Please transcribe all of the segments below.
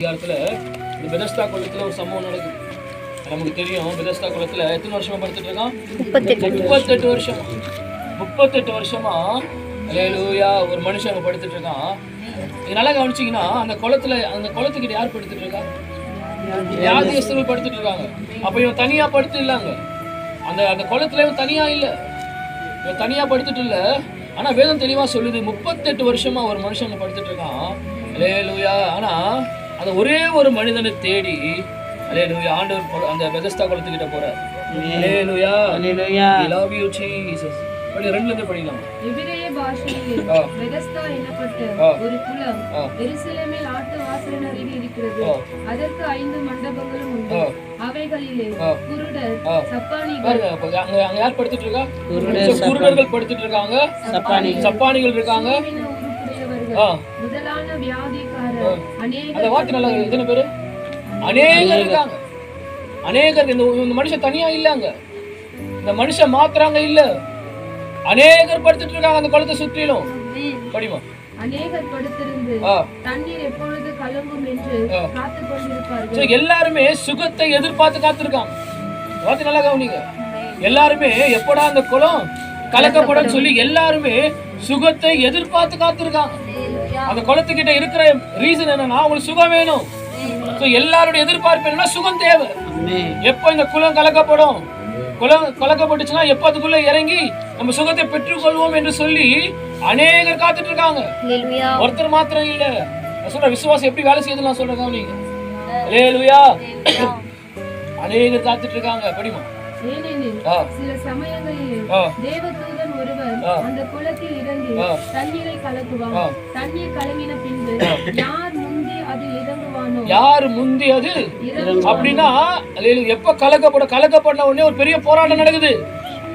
அதிகாரத்துல இந்த பெதஸ்தா குளத்துல ஒரு சம்பவம் நடக்குது. நமக்கு தெரியும். பெதஸ்தா குளத்துல எத்தனை வருஷமா படுத்துட்டு இருக்கான் முப்பத்தெட்டு வருஷமா. முப்பத்தெட்டு வருஷமா. அலேலூயா ஒரு மனுஷன் அங்க படுத்துட்டு இருக்கான். இது நல்லா கவனிச்சீங்கன்னா அந்த குளத்துல அந்த குளத்துக்கிட்ட யார் படுத்துட்டு இருக்கா? வியாதியஸ்தர்கள் படுத்துட்டு இருக்காங்க? அப்ப இவன் தனியா படுத்து இல்லைங்க. அந்த அந்த குளத்துல இவன் தனியா இல்ல. இவன் தனியா படுத்துட்டு இல்ல. ஆனா வேதம் தெளிவா சொல்லுது முப்பத்தெட்டு வருஷமா ஒரு மனுஷன் அங்க படுத்துட்டு இருக்கான். அலேலூயா ஆனா அந்த ஒரே ஒரு மனிதனை தேடி அலேலூயா ஆண்டவர் பொ- அந்த பெதஸ்தா குளத்துக்கிட்ட போறார் alleluia Hallelujah. We love you, Jesus. படி ரெண்டுல இருந்து படிக்கலாம் எபிரேய பாஷையில். பெதஸ்தா என்னப்பட்ட ஆ. ஒரு குளம். எருசலேமில் ஆட்டு வாசலின் அருகில் இருக்கிறது. அதற்கு ஐந்து மண்டபங்களும் உண்டு. அவைகளிலே. குருடர். சப்பானிகள் அங்க அங்க யார் படுத்துட்டு இருக்கா குருடர்கள் படுத்துட்டு இருக்காங்க சப்பானிகள். சப்பானிகள் இருக்காங்க. முதலான வியாதிக்காரர் அந்த வார்த்தை நல்லா. எத்தனை பேரு? அநேகர் இருக்காங்க. அநேகர் இந்த மனுஷன் தனியா இல்லங்க. இந்த மனுஷன் மாத்துறாங்க இல்ல. அநேகர் படுத்துட்டு இருக்காங்க அந்த குளத்தை சுற்றிலும். படிமா. அநேகர் படுத்திருந்து ஆ. தண்ணீர் எப்பொழுது கலங்கும் என்று ஆ. காத்துக் கொண்டிருப்பார்கள். So, எல்லாருமே சுகத்தை எதிர்பார்த்து காத்திருக்காங்க. வார்த்தை நல்லா கவனிங்க. எல்லாருமே எப்படா அந்த குளம் கலக்கப்படும் சொல்லி எல்லாருமே சுகத்தை எதிர்பார்த்து காத்திருக்காங்க. அந்த குளத்துக்கிட்ட இருக்கிற ரீசன் என்னன்னா உங்களுக்கு சுகம் வேணும். எல்லாருடைய எதிர்பார்ப்பு என்னன்னா சுகம் தேவை. எப்போ இந்த குளம் கலக்கப்படும்? குளம் கலக்கப்பட்டுச்சுன்னா எப்போ அதுக்குள்ள இறங்கி நம்ம சுகத்தை பெற்றுக்கொள்வோம் என்று சொல்லி அநேகர் காத்துட்டு இருக்காங்க ஒருத்தர் மாத்திரம் இல்ல. சொல்ற விசுவாசம் எப்படி வேலை செய்யுது நான் சொல்றேன் கவனிங்க. அநேகர் காத்துட்டு இருக்காங்க படிமா. ஏனெனில் ஆ. சில சமயங்களில் ஆ. தேவதூதன் ஒருவர் ஆ. அந்த குளத்தில் இறங்கி ஆ. தண்ணீரை கலக்குவான் ஆ. தண்ணீர் கலங்கின பின்பு யார் முந்தி அதில் இறங்குவானோ? யார் முந்தி அது? அப்படின்னா எப்ப கலக்கப்பட கலக்கப்பட்ட உடனே ஒரு பெரிய போராட்டம் நடக்குது.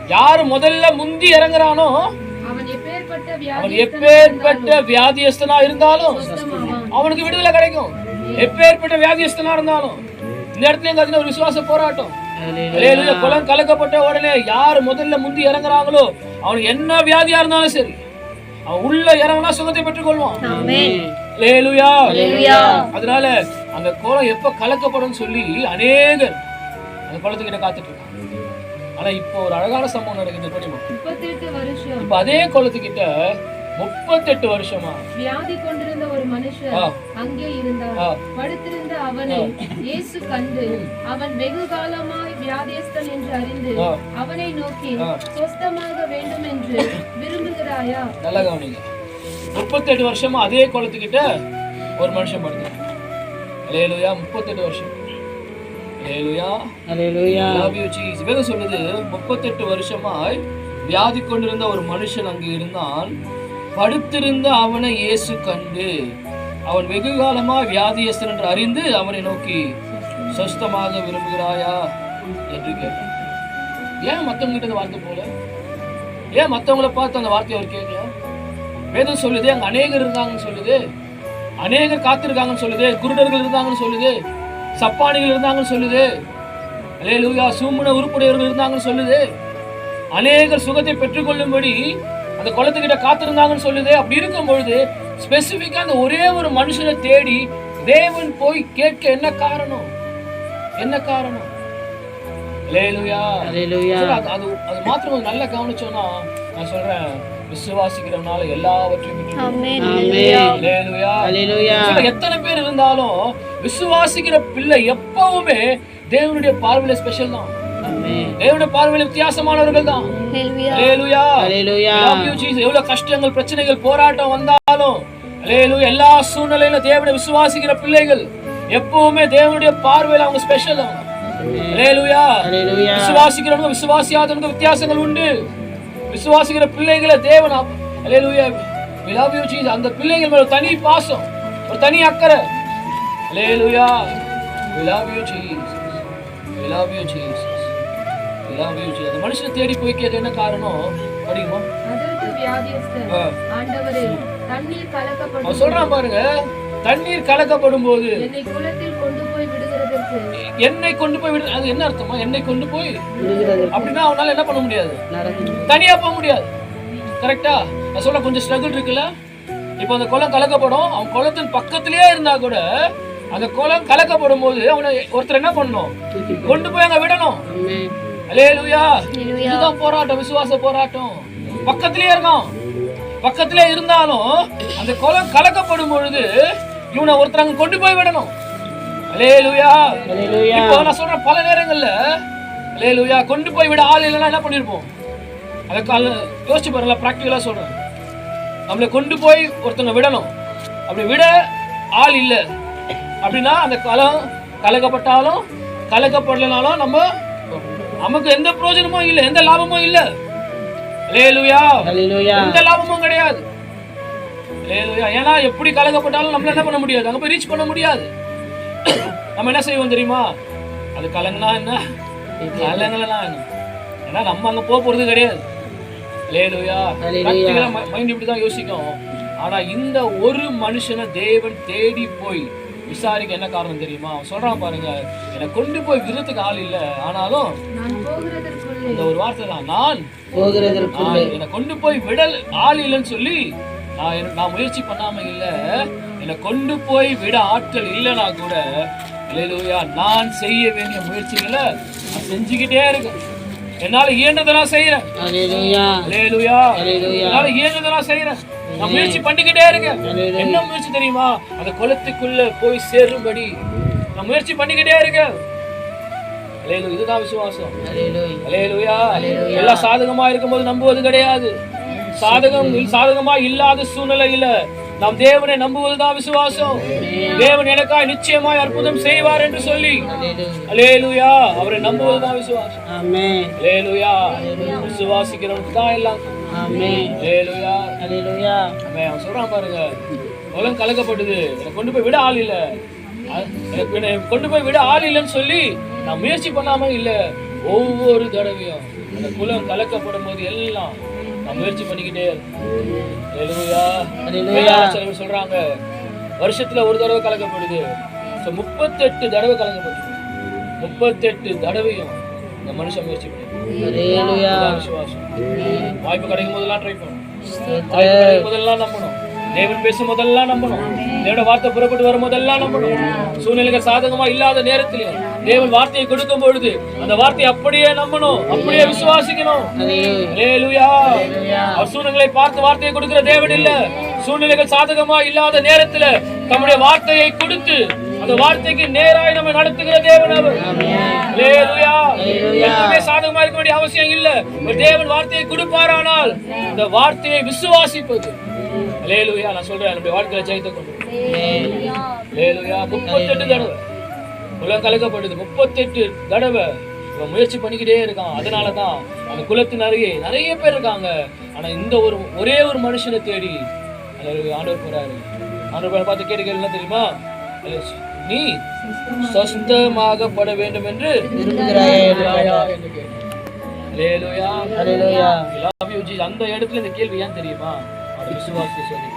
யார் முதல்ல முந்தி இறங்குறானோ அவன் எப்பேற்பட்ட வியாதியஸ்தனா இருந்தாலும் அவனுக்கு விடுதலை கிடைக்கும். எப்பேற்பட்ட வியாதியஸ்தனா இருந்தாலும். இந்த இடத்துல ஒரு விசுவாச போராட்டம். குளம் கலக்கப்பட்ட உடனே யார் முதல்ல முந்தி இறங்குறாங்களோ அவனுக்கு என்ன வியாதியா இருந்தாலும் சரி அவன் உள்ள இறங்கினா சுகத்தை பெற்றுக்கொள்வான். அதனால அந்த குளம் எப்ப கலக்கப்படும் சொல்லி அநேகர் அந்த குளத்துக்கிட்ட காத்துட்டு இருக்காங்க. ஆனா இப்போ ஒரு அழகான சம்பவம் நடக்குது இப்ப அதே குளத்துக்கிட்ட முப்பத்தெட்டு வருஷமா வியாதி கொண்டிருந்த ஒரு மனுஷன். அங்கே இருந்தான் ஆ. படுத்திருந்த அவனை இயேசு கண்டு அவன் வெகு காலமாய் வியாதியஸ்தன் என்று அறிந்து. அவனை நோக்கி. சொஸ்தமாக வேண்டும் என்று விரும்புகிறாயா நல்லா கவனிங்க முப்பத்தெட்டு வருஷமா அதே குளத்துக்கிட்ட ஒரு மனுஷன் படுத்தான் அலேலுயா முப்பத்தெட்டு வருஷம் you Jesus. வேதம் சொல்லுது முப்பத்தெட்டு வருஷமாய் வியாதி கொண்டிருந்த ஒரு மனுஷன் அங்கு இருந்தான் படுத்திருந்த அவனை இயேசு கண்டு. அவன் வெகு காலமா வியாதியஸ்தன் என்று அறிந்து அவனை நோக்கி சொஸ்தமாக விரும்புகிறாயா? என்று கேட்டான். ஏன் மற்றவங்க கிட்ட வார்த்தை போல? ஏன் மற்றவங்கள பார்த்து அந்த வார்த்தையை அவர் கேட்கல? வேதம் சொல்லுது அங்கே அநேகர் இருந்தாங்கன்னு சொல்லுது. அநேகர் காத்திருக்காங்கன்னு சொல்லுது குருடர்கள் இருந்தாங்கன்னு சொல்லுது சப்பானிகள் இருந்தாங்கன்னு சொல்லுது. அலே லூயா சூமன உருப்புடையவர்கள் இருந்தாங்கன்னு சொல்லுது. அநேகர் சுகத்தை பெற்றுக்கொள்ளும்படி அந்த குளத்துக்கிட்ட காத்திருந்தாங்கன்னு சொல்லுது. அப்படி இருக்கும் பொழுது ஸ்பெசிஃபிக்கா அந்த ஒரே ஒரு மனுஷனை தேடி தேவன் போய் கேட்க என்ன காரணம்? என்ன காரணம்? அது அது மாத்திரம் நல்லா கவனிச்சோம்னா நான் சொல்றேன் விசுவாசிக்கிறவனால எல்லாவற்றையும் எத்தனை பேர் இருந்தாலும் விசுவாசிக்கிற பிள்ளை எப்பவுமே தேவனுடைய பார்வையில ஸ்பெஷல் தான். தேவனுடைய பார்வையில வித்தியாசமானவர்கள் தான். Hallelujah. எவ்வளவு கஷ்டங்கள் பிரச்சனைகள் போராட்டம் வந்தாலும். எல்லா சூழ்நிலையில தேவனை விசுவாசிக்கிற பிள்ளைகள் எப்பவுமே தேவனுடைய பார்வையில அவங்க ஸ்பெஷல். Hallelujah. விசுவாசிக்கிறவங்க விசுவாசியாதவங்க வித்தியாசங்கள் உண்டு விசுவாசிக்கிற பிள்ளைகளை தேவன். அந்த பிள்ளைகள் மேல தனி பாசம் ஒரு தனி அக்கறை அல்லேலூயா. We love you, Jesus. We love you, Jesus. You, Jesus. அந்த மனுஷனை தேடி போய் கேட்க என்ன காரணம்? படிக்குமா சொல்றான் பாருங்க. தண்ணீர் கலக்கப்படும் போது என்னை கொண்டு போய் விடு அது என்ன அர்த்தமா? என்னை கொண்டு போய். அப்படின்னா அவனால என்ன பண்ண முடியாது. தனியா போக முடியாது. கரெக்டா நான் சொல்ல கொஞ்சம் ஸ்ட்ரகிள் இருக்குல்ல? இப்போ அந்த குளம் கலக்கப்படும். அவன் குளத்தின் பக்கத்திலேயே இருந்தா கூட அந்த குளம் கலக்கப்படும் போது அவனை ஒருத்தர் என்ன பண்ணணும்? கொண்டு போய் அங்க விடணும். இதுதான் போராட்டம் விசுவாச போராட்டம். பக்கத்திலே இருக்கான் பக்கத்திலே இருந்தாலும் அந்த குளம் கலக்கப்படும் பொழுது இவனை ஒருத்தர் கொண்டு போய் விடணும். இப்போ நான் சொல்றேன் பல நேரங்கள்ல அல்லேலூயா கொண்டு போய் விட ஆள் இல்லைன்னா என்ன பண்ணிருப்போம்? அதை கால யோசிச்சு பாருங்களா ப்ராக்டிக்கலா சொல்றேன். நம்மளை கொண்டு போய் ஒருத்தங்க விடணும். அப்படி விட ஆள் இல்லை. அப்படின்னா அந்த களம் கலக்கப்பட்டாலும் கலக்கப்படலைனாலும் நம்ம நமக்கு எந்த பிரயோஜனமும் இல்லை எந்த லாபமும் இல்லை. எந்த லாபமும் கிடையாது. ஏன்னா எப்படி கலக்கப்பட்டாலும் நம்மள என்ன பண்ண முடியாது? அங்க போய் ரீச் பண்ண முடியாது. நம்ம என்ன செய்வோம் தெரியுமா? அது கலங்கினா என்ன? கலங்கலனா என்ன? ஏன்னா நம்ம அங்க போக போறது கிடையாது. லேலுயா. மைண்ட் இப்படி தான் யோசிக்கும். ஆனா இந்த ஒரு மனுஷனை தேவன் தேடி போய் விசாரிக்க என்ன காரணம் தெரியுமா? அவன் சொல்றான் பாருங்க என்னை கொண்டு போய் விருதுக்கு ஆள் இல்ல. ஆனாலும் இந்த ஒரு வார்த்தை தான் நான் என்னை கொண்டு போய் விடல் ஆள் இல்லைன்னு சொல்லி நான் எனக்கு- நான் முயற்சி பண்ணாம இல்ல. என்னை கொண்டு போய் விட ஆட்கள் இல்லைனா கூட இல்லையா நான் செய்ய வேண்டிய முயற்சிகளை நான் செஞ்சுக்கிட்டே இருக்கேன். என்னால இயன்றதை நான் செய்யறேன் என்னால இயன்றதை நான் செய்யறேன். நான் முயற்சி பண்ணிக்கிட்டே இருக்கேன். என்ன முயற்சி தெரியுமா? அந்த குளத்துக்குள்ள போய் சேரும்படி. நான் முயற்சி பண்ணிக்கிட்டே இருக்கேன். இதுதான் விசுவாசம். எல்லாம் சாதகமா இருக்கும்போது நம்புவது கிடையாது. சாதகம் சாதகமா இல்லாத சூழ்நிலையில நாம் தேவனை நம்புவதுதான் விசுவாசம். தேவன் எனக்காய் நிச்சயமாய் அற்புதம் செய்வார் என்று சொல்லி. அல்லேலூயா அவரை நம்புவதுதான் விசுவாசம். ஆமென். அல்லேலூயா விசுவாசிக்கிறவனுக்கு தான் எல்லாம் அல்லேலூயா. ஹalleluya அவன் சொல்றான் பாருங்க. உலகம் கலக்கப்படுது என்னை கொண்டு போய் விட ஆள் இல்ல. எனக்கு கொண்டு போய் விட ஆள் இல்லைன்னு சொல்லி நான் முயற்சி பண்ணாம இல்ல. ஒவ்வொரு தடவையும் அந்த குலம் கலக்கப்படும் போது எல்லாம் நான் முயற்சி பண்ணிக்கிட்டே பேர் சொல்றாங்க. வருஷத்துல ஒரு தடவை கலக்கப்படுது. So, முப்பத்தெட்டு தடவை கலக்கப்படுது. முப்பத்தெட்டு தடவையும் இந்த மனுஷன் முயற்சி பண்ணி விசுவாசம் வாய்ப்பு கிடைக்கும் போதெல்லாம் ட்ரை ஸ்தோத்திரம் வாய்ப்பு கிடைக்கும் போதெல்லாம் நம்பணும். தேவன் பேசும் போதெல்லாம் நம்பணும். தேவனோட வார்த்தை புறப்பட்டு வரும் போதெல்லாம் நம்பணும். சூழ்நிலைகள் சாதகமா இல்லாத நேரத்திலையும் தேவன் வார்த்தையை கொடுக்கும் பொழுது அந்த வார்த்தையை அப்படியே நம்பணும். அப்படியே விசுவாசிக்கணும். சூழ்நிலை பார்த்து வார்த்தையை கொடுக்கிற தேவன் இல்ல. சூழ்நிலைகள் சாதகமா இல்லாத நேரத்துல தம்முடைய வார்த்தையை கொடுத்து அந்த வார்த்தைக்கு நேராய் நம்ம நடத்துகிற தேவன் அவர். எதுவுமே சாதகமா இருக்க வேண்டிய அவசியம் இல்ல. ஒரு தேவன் வார்த்தையை கொடுப்பாரானால் இந்த வார்த்தையை விசுவாசிப்பது. அல்லேலூயா நான் சொல்றேன் நம்முடைய வாழ்க்கையில ஜெயத்தை கொண்டு. அல்லேலூயா முப்பத்தெட்டு தடவை. உலகம் கலக்கப்படுது முப்பத்தெட்டு தடவை இவன் முயற்சி பண்ணிக்கிட்டே இருக்கான். அதனால தான் அந்த குலத்தின் அருகே நிறைய பேர் இருக்காங்க. ஆனா இந்த ஒரு ஒரே ஒரு மனுஷனை தேடி ஆண்டவர் போறாரு. ஆண்டவர் பார்த்து கேட்டு கேள்வி என்ன தெரியுமா? நீ சொஸ்தமாகப்பட வேண்டும் என்று. அந்த இடத்துல இந்த கேள்வி ஏன் தெரியுமா? விசுவாசத்தை சொல்லி.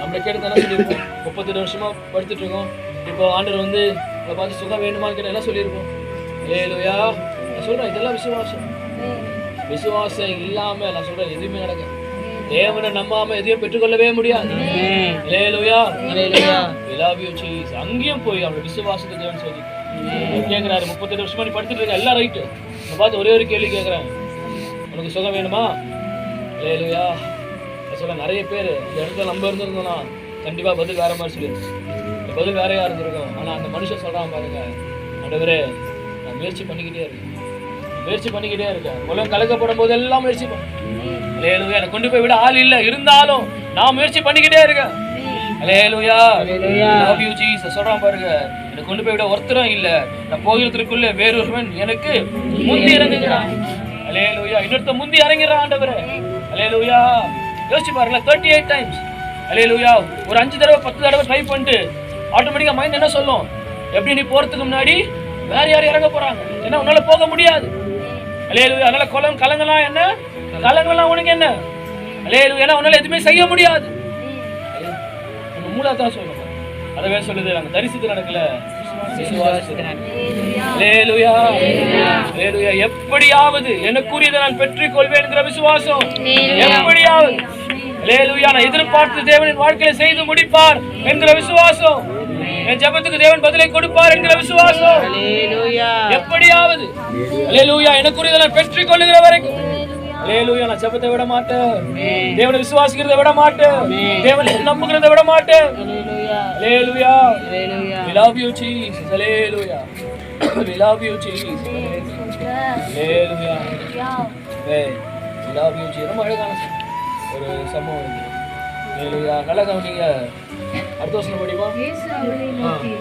நம்மளை கேட்டு தானே சொல்லியிருப்போம். முப்பத்தெட்டு வருஷமா படுத்துட்டு இருக்கோம். இப்போ ஆண்டவர் வந்து உங்களை பார்த்து சுகம் வேணுமான்னு கேட்ட என்ன சொல்லியிருப்போம்? ஏலுயா நான் சொல்றேன் இதெல்லாம் விசுவாசம். விசுவாசம் இல்லாம நான் சொல்றேன் எதுவுமே நடக்காது. தேவனை நம்பாம எதையும் பெற்றுக்கொள்ளவே முடியாது. லேலுயா ஹalleluya love அங்கேயும் போய் அவரோட விசுவாசத்தை தேவன் சொல்லி கேட்கிறாரு முப்பத்தெட்டு வருஷமா நீ படுத்துட்டு இருக்க எல்லாம் ரைட்டு நான் பார்த்து ஒரே ஒரு கேள்வி கேட்குறேன் உனக்கு சுகம் வேணுமா? லேலுயா நான் சொல்ல நிறைய பேர் இந்த இடத்துல நம்ம இருந்திருந்தோம்னா கண்டிப்பாக பதில் வேற மாதிரி சொல்லியிருக்கோம் பதில் வேறையா இருந்திருக்கும்? ஆனால் அந்த மனுஷன் சொல்கிறான் பாருங்க ஆண்டவரே நான் முயற்சி பண்ணிக்கிட்டே இருக்கேன். முயற்சி பண்ணிக்கிட்டே இருக்கேன். உலகம் கலக்கப்படும் போது எல்லாம் முயற்சி பண்ணேன் எனக்கு என்னை கொண்டு போய் விட ஆள் இல்லை. இருந்தாலும் நான் முயற்சி பண்ணிக்கிட்டே இருக்கேன். அலேலுயா. லவ் யூ ஜீசஸ் சொல்றான் பாருங்க. என்னை கொண்டு போய் விட ஒருத்தரும் இல்ல. நான் போகிறதுக்குள்ள வேறொருவன் எனக்கு முந்தி இறங்குகிறான். அலேலுயா இன்னொருத்த முந்தி இறங்கிறான் ஆண்டவரே. அலேலுயா யோசிச்சு பாருங்களேன் தேர்ட்டி எயிட் டைம்ஸ் அலேலுயா ஒரு அஞ்சு தடவை பத்து தடவை ட்ரை பண்ணிட்டு ஆட்டோமேட்டிக்கா மைண்ட் என்ன சொல்லும்? எப்படி நீ போறதுக்கு முன்னாடி வேற யாரும் இறங்க போறாங்க. ஏன்னா உன்னால போக முடியாது. அலேலுயா அதனால குளம் கலங்கலாம் என்ன? கலங்கலாம் உனக்கு என்ன? அலேலுயா ஏன்னா உன்னால எதுவுமே செய்ய முடியாது. மூலாதான் சொல்லணும் அதை வேற சொல்லுது நாங்க தரிசித்து நடக்கல. எப்படியாவது எனக்குரியதை நான் பெற்றுக் கொள்வேன் விசுவாசம். எப்படியாவது. நான் எதிர்பார்த்து தேவனின் வாழ்க்கையில செய்து முடிப்பார் என்கிற விசுவாசம். என் ஜெபத்துக்கு தேவன் பதிலை கொடுப்பார் என்கிற விசுவாசம். எப்படியாவது. எனக்குரியதை நான் பெற்றுக் கொள்ளுகிற வரைக்கும். அல்லேலூயா நான் ஜெபத்தை விட மாட்டேன். தேவனை விசுவாசிக்கிறதை விட மாட்டேன். தேவனை நம்புகிறதை விட மாட்டேன். Jesus. Hallelujah. We love you, Jesus. Hallelujah. Amen. We love you, Jesus. ரொம்ப அழகான ஒரு சம்பவம். நல்லா கவனிங்க. அடுத்த நோக்கி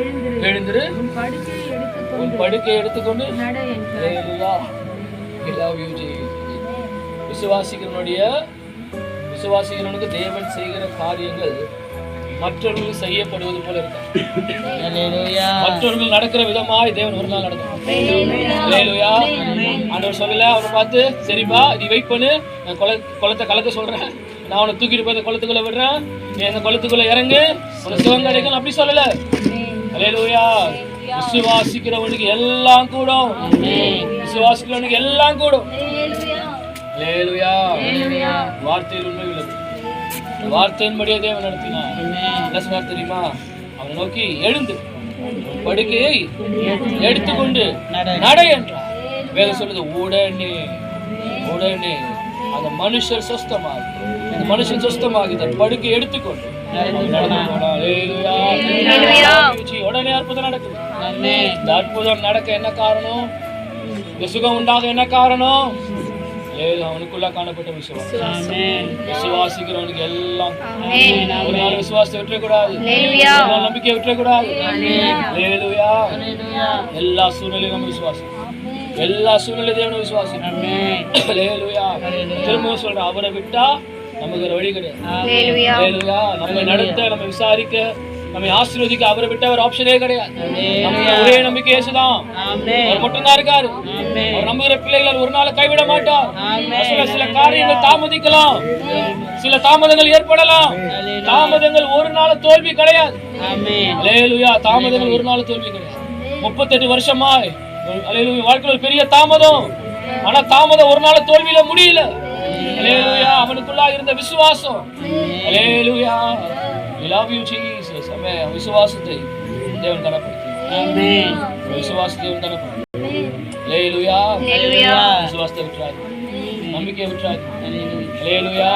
எழுந்திரு. எழுந்திரு. உன் படுக்கையை எடுத்துக்கொண்டு எடுத்துக்கொண்டு. நட என்றார். விசுவாசிக்கிறவனுடைய விசுவாசிக்கிறவனுக்கு தேவன் செய்கிற காரியங்கள் மற்றவர்களுக்கு செய்யப்படுவது போல இருக்கு. ஹalleluya மற்றவர்கள் நடக்கிற விதமாய் தேவன் ஒரு நாள் நடக்கும். ஆண்டவர் சொல்லல அவரை பார்த்து சரிப்பா நீ வெயிட் பண்ணு. நான் குள குளத்தை கலக்க சொல்றேன். நான் அவனை தூக்கிட்டு போய் அந்த குளத்துக்குள்ள விடுறேன். நீ அந்த குளத்துக்குள்ள இறங்கு. உனக்கு சுகம் கிடைக்கும் அப்படி சொல்லல. அலேலூயா விசுவாசிக்கிறவனுக்கு எல்லாம் கூடும். விசுவாசிக்கிறவனுக்கு எல்லாம் கூடும். வார்த்தையில் உண்மை உள்ளது வார்த்தையின்படியே தேவன் நடத்தினார். என்ன சொன்னார் தெரியுமா? அவனை நோக்கி எழுந்து படுக்கையை எடுத்துக்கொண்டு நட. என்றார். வேதம் சொல்லுது உடனே உடனே. அந்த மனுஷர் சொஸ்தமாகி அந்த மனுஷன் சொஸ்தமாகி தன் படுக்கை எடுத்துக்கொண்டு. உடனே அற்புதம் நடக்குது. இந்த அற்புதம் நடக்க என்ன காரணம்? இந்த சுகம் உண்டாக என்ன காரணம்? ஏழு அவனுக்குள்ள காணப்பட்ட விசுவாசம். விசுவாசிக்கிறவனுக்கு எல்லாம். ஒரு நாள் விசுவாசத்தை விட்டுறக்கூடாது. ஒரு நாள் நம்பிக்கை விட்டுறக்கூடாது. எல்லா சூழ்நிலையும் நம்ம விசுவாசம் எல்லா சூழ்நிலையும் தேவனை விசுவாசம். திரும்பவும் சொல்றேன் அவரை விட்டா நமக்கு வேற வழி கிடையாது. நம்மை நடத்த நம்ம விசாரிக்க நம்மை ஆசீர்வதிக்க அவரை விட்ட ஒரு ஆப்ஷனே கிடையாது. ஒரே நம்பிக்கை இயேசுதான். அவர் மட்டும்தான் இருக்காரு. அவர் நம்புகிற பிள்ளைகள் ஒரு நாள் கைவிட மாட்டார். சில சில காரியங்கள் தாமதிக்கலாம். சில தாமதங்கள் ஏற்படலாம். தாமதங்கள் ஒரு நாள் தோல்வி கிடையாது. தாமதங்கள் ஒரு நாள் தோல்வி கிடையாது. முப்பத்தெட்டு வருஷமாய். வாழ்க்கையில் பெரிய தாமதம். ஆனா தாமதம் ஒரு நாள் தோல்வியில முடியல. அவனுக்குள்ளா இருந்த விசுவாசம். Hallelujah we love you jesus. அமே விசுவாசத்தை தேவன் கனப்படுத்தி ஆமென் விசுவாசத்தை தேவன் கனப்படுத்தி அலேலுயா விசுவாசத்தை விட்டுறாரு நம்பிக்கையை விட்டுறாரு hallelujah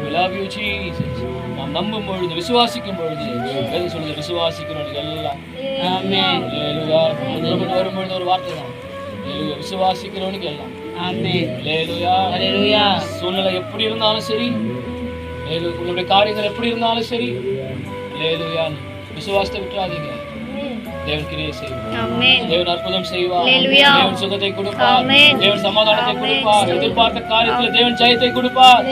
we love you jesus. நாம் நம்பும் பொழுது விசுவாசிக்கும் பொழுது எது சொல்லுது விசுவாசிக்கிறவனுக்கு எல்லாம் புறப்பட்டு வரும்பொழுது ஒரு வார்த்தை தான் விசுவாசிக்கிறவனுக்கு எல்லாம் சூழ்நிலை எப்படி இருந்தாலும் சரி உங்களுடைய காரியங்கள் எப்படி இருந்தாலும் சரி. அல்லேலூயா. விசுவாசத்தை விட்டுறாதீங்க. தேவன் கிரியை செய்வார். தேவன் அற்புதம் செய்வார். தேவன் சுகத்தை கொடுப்பார். தேவன் சமாதானத்தை கொடுப்பார். எதிர்பார்த்த காரியத்தில் தேவன் ஜெயத்தை கொடுப்பார்.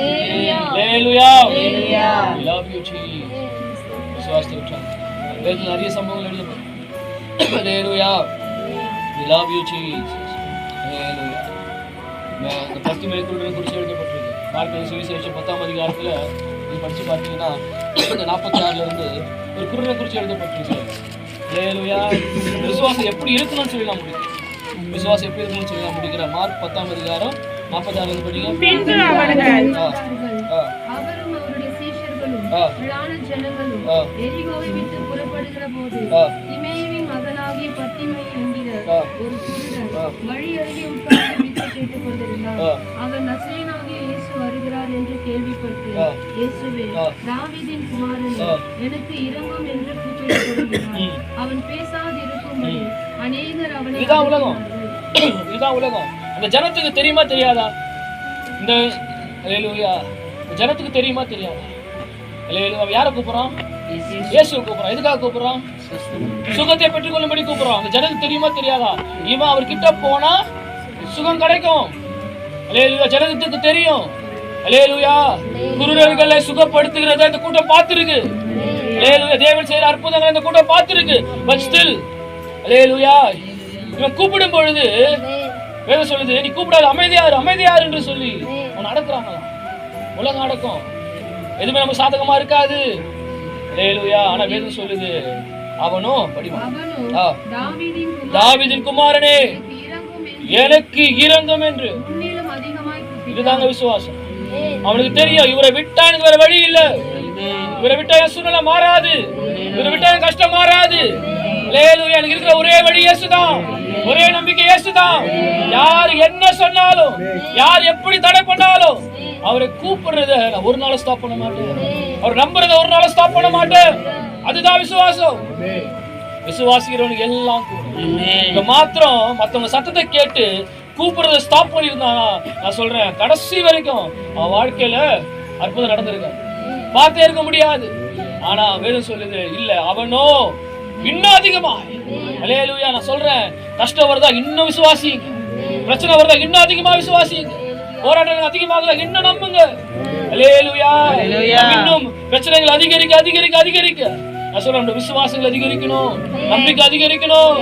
We love you, Jesus. விசுவாசத்தை விட்டுறாங்க வேதத்தில் நிறைய சம்பவங்கள் எழுதப்படும். love you, Jesus. Hallelujah. மே- இந்த பத்து மேற்கொள்ளுடன் எழுதப்பட்டிருக்கு. சுவிசேஷம் பத்தாம் அதிகாரத்தில் இது படித்து பார்த்தீங்கன்னா இந்த நாற்பத்தி ஆறுல இருந்து ஒரு குருடனை குறித்து எழுதப்பட்டிருக்கு. விசுவாசம் எப்படி இருக்கணும்னு சொல்லி நான் முடிக்கிறேன் விசுவாசம் எப்படி இருக்கணும்னு சொல்லி நான் முடிக்கிறேன் மார்க் பத்தாம் அதிகாரம் நாற்பத்தாறுல இருந்து படிங்க ஜனங்களும். எரிகோவை விட்டு புறப்படுகிற போது மகனாகிய பத்திமை என்கிற. ஒரு குருடன் ஆ. வழி அருகே உட்கார்ந்து பிச்சை கேட்டுக் கொண்டிருந்தான் ஆ. அவன் நசரேனாகிய வருகிறார் என்று கேள்விப்பட்டு. இயேசுவே. தாவீதின் குமாரனே. எனக்கு இரங்கும் என்று ம். அவன் பேசாதிருக்கும்படி அநேகர் அவனை இதுதான் உலகம். இதுதான் உலகம். அந்த ஜனத்துக்கு தெரியுமா தெரியாதா? இந்த ஜனத்துக்கு தெரியுமா தெரியாதா? அவன் யாரை கூப்பிடுறான்? இயேசுவை கூப்பிடுறான். எதுக்காக கூப்பிடுறான்? சுகத்தை பெற்றுக்கொள்ளும்படி கூப்பிடுறான். அந்த ஜனத்துக்கு தெரியுமா தெரியாதா? இவன் அவர் கிட்ட போனா சுகம் கிடைக்கும். ஜனத்துக்கு தெரியும். அல்லேலூயா குருடர்களை சுகப்படுத்துகிறத இந்த கூட்டம் பார்த்திருக்கு. அல்லேலூயா தேவன் செய்யற அற்புதங்களை இந்த கூட்டம் பார்த்திருக்கு. பட் ஸ்டில் அல்லேலூயா இவன் கூப்பிடும் பொழுது வேதம் சொல்லுது நீ கூப்பிடாது அமைதியாரு அமைதியாரு என்று சொல்லி அவன் அடக்குறாங்களாம். உலகம் அடக்கம். எதுவுமே நம்ம சாதகமா இருக்காது. அல்லேலூயா ஆனா வேதம் சொல்லுது அவனும் அவனோ ஆ. தாவீதின் குமாரனே எனக்கு இரங்கும் என்று இதுதாங்க விசுவாசம். அவனுக்கு தெரியும் இவரை விட்டா எனக்கு வேற வழி இல்ல. இவரை விட்டா என் சூழ்நிலை மாறாது. இவரை விட்டா எனக்கு கஷ்டம் மாறாது. எனக்கு இருக்கிற ஒரே வழி இயேசுதான் ஒரே நம்பிக்கை இயேசுதான் யார் என்ன சொன்னாலும் யார் எப்படி தடை பண்ணாலும் அவரை கூப்பிடுறத நான் ஒரு நாள் ஸ்டாப் பண்ண மாட்டேன். அவர் நம்புறத ஒரு நாள் ஸ்டாப் பண்ண மாட்டேன். அதுதான் விசுவாசம். விசுவாசிக்கிறவனுக்கு எல்லாம் மாத்திரம் மத்தவங்க சத்தத்தை கேட்டு கூப்பிடுறத ஸ்டாப் பண்ணியிருந்தானா? நான் சொல்றேன் கடைசி வரைக்கும் அவன் வாழ்க்கையில அற்புதம் நடந்திருக்காது. பார்த்தே இருக்க முடியாது. ஆனா வேதம் சொல்லுது இல்ல அவனோ இன்னும் அதிகமா அலேலுயா நான் சொல்றேன் கஷ்டம் வருதா இன்னும் விசுவாசிங்க பிரச்சனை வருதா இன்னும் அதிகமா விசுவாசிங்க போராட்டங்கள் அதிகமாகுதா இன்னும் நம்புங்க. Hallelujah hallelujah. இன்னும் பிரச்சனைகள் அதிகரிக்க அதிகரிக்க அதிகரிக்க. நான் சொல்றேன் விசுவாசங்கள் அதிகரிக்கணும். நம்பிக்கை அதிகரிக்கணும்.